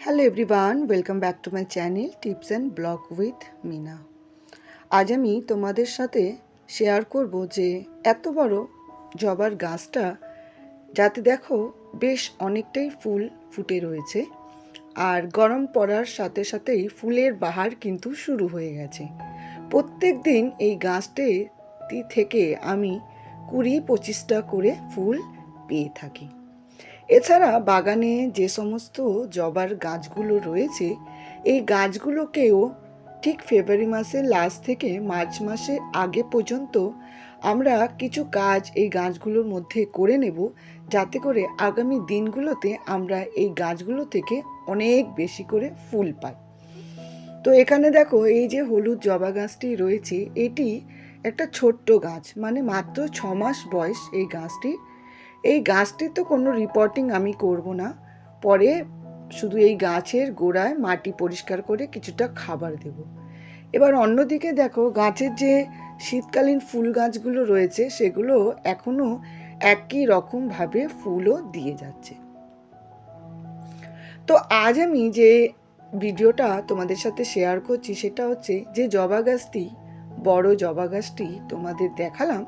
Hello everyone welcome back to my channel tips and blog with Mina আজ আমি তোমাদের সাথে শেয়ার করব যে এত বড় জবার গাছটা, যাতে দেখো বেশ অনেকটাই ফুল ফুটে রয়েছে আর গরম পড়ার সাথে সাথেই ফুলের বাহার কিন্তু শুরু হয়ে গেছে। প্রত্যেক দিন এই গাছটি থেকে আমি কুড়ি পঁচিশটা করে ফুল পেয়ে থাকি। এছাড়া বাগানে যে সমস্ত জবার গাছগুলো রয়েছে, এই গাছগুলোকেও ঠিক ফেব্রুয়ারি মাসের লাস্ট থেকে মার্চ মাসের আগে পর্যন্ত আমরা কিছু কাজ এই গাছগুলোর মধ্যে করে নেব। যাতে করে আগামী দিনগুলোতে আমরা এই গাছগুলো থেকে অনেক বেশি করে ফুল পাই। তো এখানে দেখো, এই যে হলুদ জবা গাছটি রয়েছে, এটি একটা ছোট্ট গাছ মানে মাত্র ছ মাস বয়স এই গাছটি এই গাছটির তো কোনো রিপোর্টিং আমি করব না। পরে শুধু এই গাছের গোড়ায় মাটি পরিষ্কার করে কিছুটা খাবার দেব। এবার অন্যদিকে দেখো, গাছের যে শীতকালীন ফুল গাছগুলো রয়েছে, সেগুলো এখনও একই রকমভাবে ফুলও দিয়ে যাচ্ছে। তো আজ আমি যে ভিডিওটা তোমাদের সাথে শেয়ার করছি, সেটা হচ্ছে যে জবা গাছটি, বড় জবা গাছটি তোমাদের দেখালাম,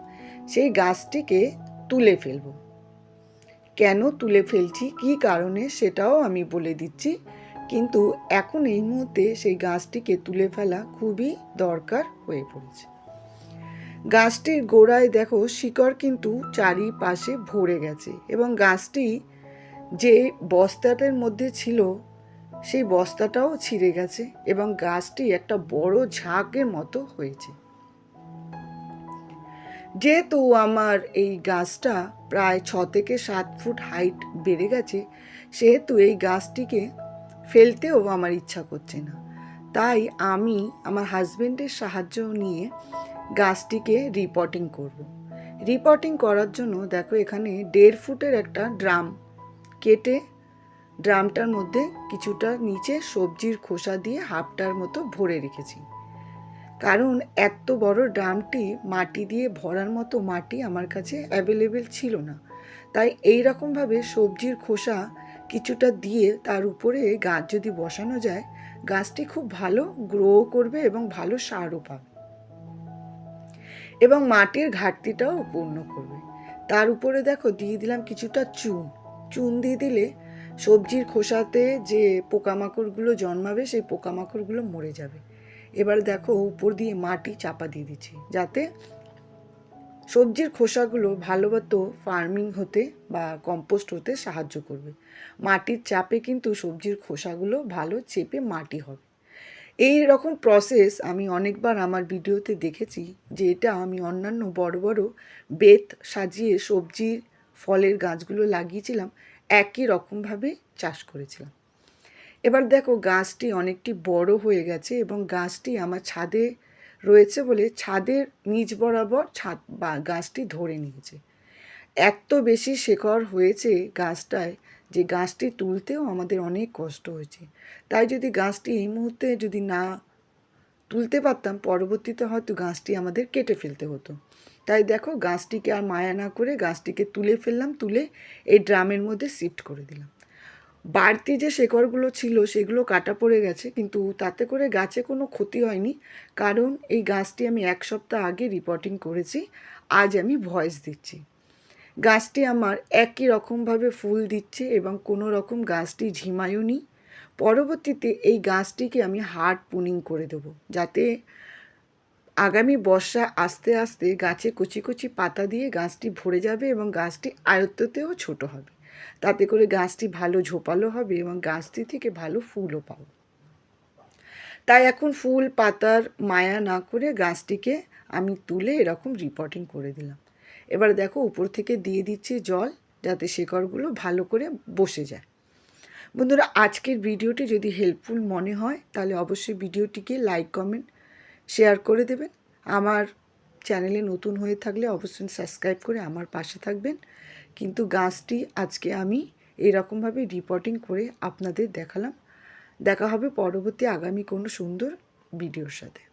সেই গাছটিকে তুলে ফেলব। কেন তুলে ফেলছি, কী কারণে সেটাও আমি বলে দিচ্ছি। কিন্তু এখন এই মুহূর্তে সেই গাছটিকে তুলে ফেলা খুবই দরকার হয়ে পড়েছে। গাছটির গোড়ায় দেখো শিকড় কিন্তু চারিপাশে ভরে গেছে এবং গাছটি যে বস্তাটার মধ্যে ছিল, সেই বস্তাটাও ছিঁড়ে গেছে এবং গাছটি একটা বড় ঝাঁকের মতো হয়েছে। যেহেতু আমার এই গাছটা প্রায় ছ থেকে সাত ফুট হাইট বেড়ে গেছে, সেহেতু এই গাছটিকে ফেলতেও আমার ইচ্ছা করছে না তাই আমি আমার হাজব্যান্ডের সাহায্য নিয়ে গাছটিকে রিপোর্টিং করব। রিপোর্টিং করার জন্য দেখো এখানে দেড় ফুটের একটা ড্রাম কেটে ড্রামটার মধ্যে কিছুটা নিচে সবজির খোসা দিয়ে হাফটার মতো ভরে রেখেছি কারণ এত বড় ড্রামটি মাটি দিয়ে ভরার মতো মাটি আমার কাছে অ্যাভেলেবেল ছিল না। তাই এই রকমভাবে সবজির খোসা কিছুটা দিয়ে তার উপরে গাছ যদি বসানো যায়, গাছটি খুব ভালো গ্রো করবে এবং ভালো সারও পাবে। এবং মাটির ঘাটতিটাও পূর্ণ করবে। তার উপরে দেখো দিয়ে দিলাম কিছুটা চুন। চুন দিয়ে দিলে সবজির খোসাতে যে পোকামাকড়গুলো জন্মাবে, সেই পোকামাকড়গুলো মরে যাবে। এবার দেখো উপর দিয়ে মাটি চাপা দিয়ে দিচ্ছি। যাতে সবজির খোসাগুলো ভালোমতো ফার্মিং হতে বা কম্পোস্ট হতে সাহায্য করবে। মাটির চাপে কিন্তু সবজির খোসাগুলো ভালো চেপে মাটি হবে। এই রকম প্রসেস আমি অনেকবার আমার ভিডিওতে দেখেছি যে এটা আমি অন্যান্য বড় বড় বেত সাজিয়ে সবজির ফলের গাছগুলো লাগিয়েছিলাম, একই রকমভাবে চাষ করেছিলাম। এবার দেখো গাছটি অনেকটি বড় হয়ে গেছে এবং গাছটি আমার ছাদে রয়েছে বলে ছাদের নিচ বরাবর ছাদ বা গাছটি ধরে নিয়েছে। এত বেশি শেকড় হয়েছে গাছটায় যে গাছটি তুলতেও আমাদের অনেক কষ্ট হয়েছে। তাই যদি গাছটি এই মুহূর্তে যদি না তুলতে পারতাম, পরবর্তীতে হয়তো গাছটি আমাদের কেটে ফেলতে হতো। তাই দেখো গাছটিকে আর মায়া না করে গাছটিকে তুলে ফেললাম, তুলে এই ড্রামের মধ্যে শিফট করে দিলাম। বাড়তি যে শেকড়গুলো ছিল সেগুলো কাটা পড়ে গেছে, কিন্তু তাতে করে গাছে কোনো ক্ষতি হয়নি। কারণ এই গাছটি আমি এক সপ্তাহ আগে রিপোর্টিং করেছি, আজ আমি ভয়েস দিচ্ছি। গাছটি আমার একই রকমভাবে ফুল দিচ্ছে এবং কোনো রকম গাছটি ঝিমায়ও নি। পরবর্তীতে এই গাছটিকে আমি হার্ড পুনিং করে দেবো, যাতে আগামী বর্ষা আস্তে আস্তে গাছে কচি কচি পাতা দিয়ে গাছটি ভরে যাবে এবং গাছটি আয়ত্ততেও ছোট হবে। তাতে করে গাছটি ভালো ঝোপালো হবে এবং গাছটি থেকে ভালো ফুলও পাবো। তাই এখন ফুল, পাতার মায়া না করে গাছটিকে আমি তুলে এরকম রিপোর্টিং করে দিলাম। এবার দেখো উপর থেকে দিয়ে দিচ্ছি জল যাতে শেকড়গুলো ভালো করে বসে যায়। বন্ধুরা, আজকের ভিডিওটি যদি হেল্পফুল মনে হয়, তাহলে অবশ্যই ভিডিওটিকে লাইক কমেন্ট শেয়ার করে দেবেন। আমার চ্যানেলে নতুন হয়ে থাকলে অবশ্যই সাবস্ক্রাইব করে আমার পাশে থাকবেন। কিন্তু গাছটি আজকে আমি এরকমভাবে রিপোর্টিং করে আপনাদের দেখালাম। দেখা হবে পরবর্তী আগামী কোনো সুন্দর ভিডিওর সাথে।